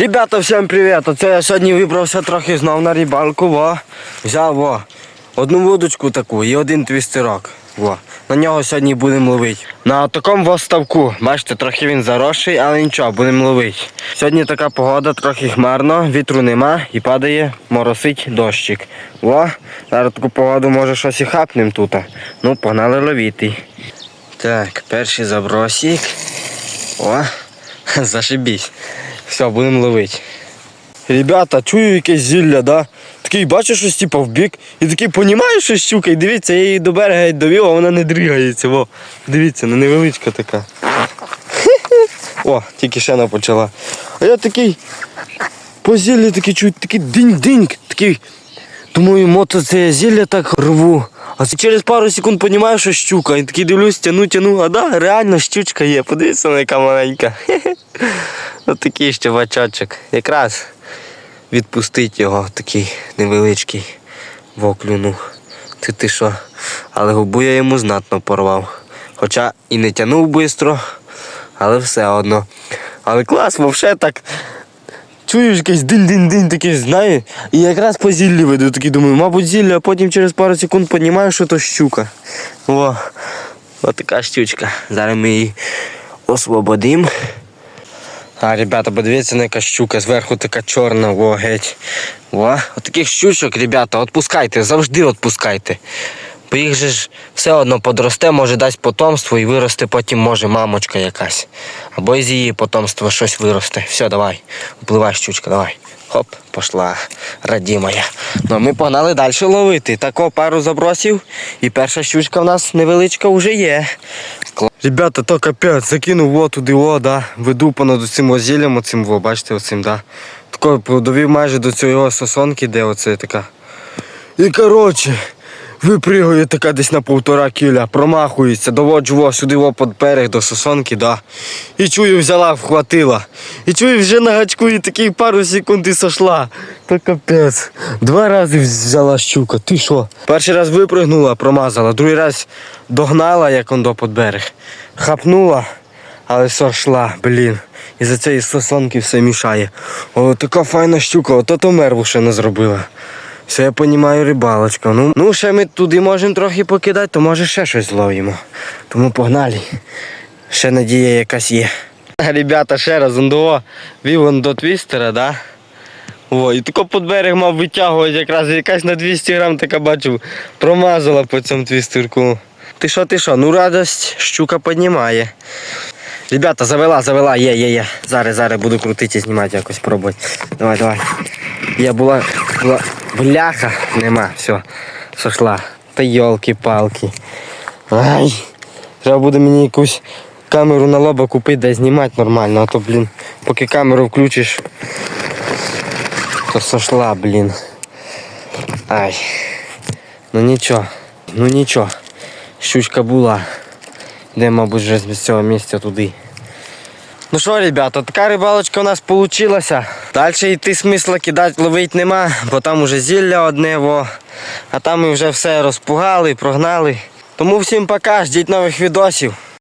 Ребята, всім привіт! Оце я сьогодні вибрався трохи знов на рибалку, во. Взяв во. Одну вудочку таку і один твістерок. Во. На нього сьогодні будемо ловити. На такому во. Бачите, трохи він заросший, але нічого, будемо ловити. Сьогодні така погода, трохи хмарно, вітру нема і падає, моросить дощик. Во, зараз таку погоду може щось і хапнем тут. Ну, погнали ловити. Так, перший забросик. О, зашибісь. Все, будемо ловити. Ребята, чую якесь зілля, да? Такий бачиш щось типу в бік і такий понімаєш, що щука, і дивіться, я її до берега довів, а вона не дригається. Во. Дивіться, ну невеличка така. О, тільки ще не почала. А я такий по зіллі такий чую, такий динь-динь, такий. Думаю, мото це зілля так рву. А через пару секунд понімаю, що щука. І такий дивлюсь, тяну, тяну, а да, реально щучка є. Подивіться, вона яка маленька. Ось такий ще бачочок. Якраз відпустить його, такий невеличкий воклюнув. Ти ти що? Але губу я йому знатно порвав. Хоча і не тянув швидко, але все одно. Але клас, вовше так. Чуєш якийсь дин-дин-дин такий, знаю, і якраз по зіллі веду, такий думаю, мабуть, зілля, а потім через пару секунд розумію, що то щука. О, ось така щучка. Зараз ми її освободимо. А, ребята, подивіться на яка щука, зверху така чорна, во, геть. Во. От таких щучок, ребята, відпускайте, завжди відпускайте. Бо їх же ж все одно подросте, може дасть потомство і виросте потім може мамочка якась. Або із її потомства щось виросте. Все, давай. Впливай, щучка, давай. Хоп, пошла, радімая. Ну, ми погнали далі ловити. Тако пару забросів, і перша щучка в нас невеличка вже є. Ребята, то капець, закинув во туди, о, да. Веду понад цим озіллям, оцим, во, бачите, оцим, да. Тако довів майже до цієї сосонки, де оце така. І коротше, випригує така десь на півтора кіля, промахується, доводжу во сюди во під берег до сосонки, да. І чую, взяла, вхватила. І чую, вже на гачку і такий пару секунд і сошла. То капець. Два рази взяла щука. Ти що? Перший раз випригнула, промазала, другий раз догнала, як он до під берег. Хапнула, але сошла, блін. І за цієї сосонки все мішає. О, така файна щука, ото то мерву ще не зробила. Все, я розумію, рибалочка. Ну, ну ще ми туди можемо трохи покидати, то може ще щось зловимо. Тому погнали. Ще надія якась є. Ребята, ще раз он до вів он до твістера, да? О, і тако під берег мав витягувати якраз якась на 200 грам така бачив, промазала по цьому твістерку. Ти що, ти що? Ну радость щука піднімає. Ребята, завела, завела, є, є, є. Зараз, зараз буду крутити знімати якось пробувати. Давай, давай. Я була, була бляха, нема, все, сошла. Та йолки-палки. Ай. Треба буде мені якусь камеру на лоба купити, де знімати нормально, а то, блін, поки камеру включиш, то сошла, блін. Ай. Ну нічого, ну нічого. Щучка була. Де, мабуть, вже з цього місця туди. Ну що, ребята, така рибалочка у нас вийшла. Далі йти смисла кидати ловити нема, бо там уже зілля одне, во. а там ми вже все розпугали, прогнали. Тому всім пока, ждіть нових відосів.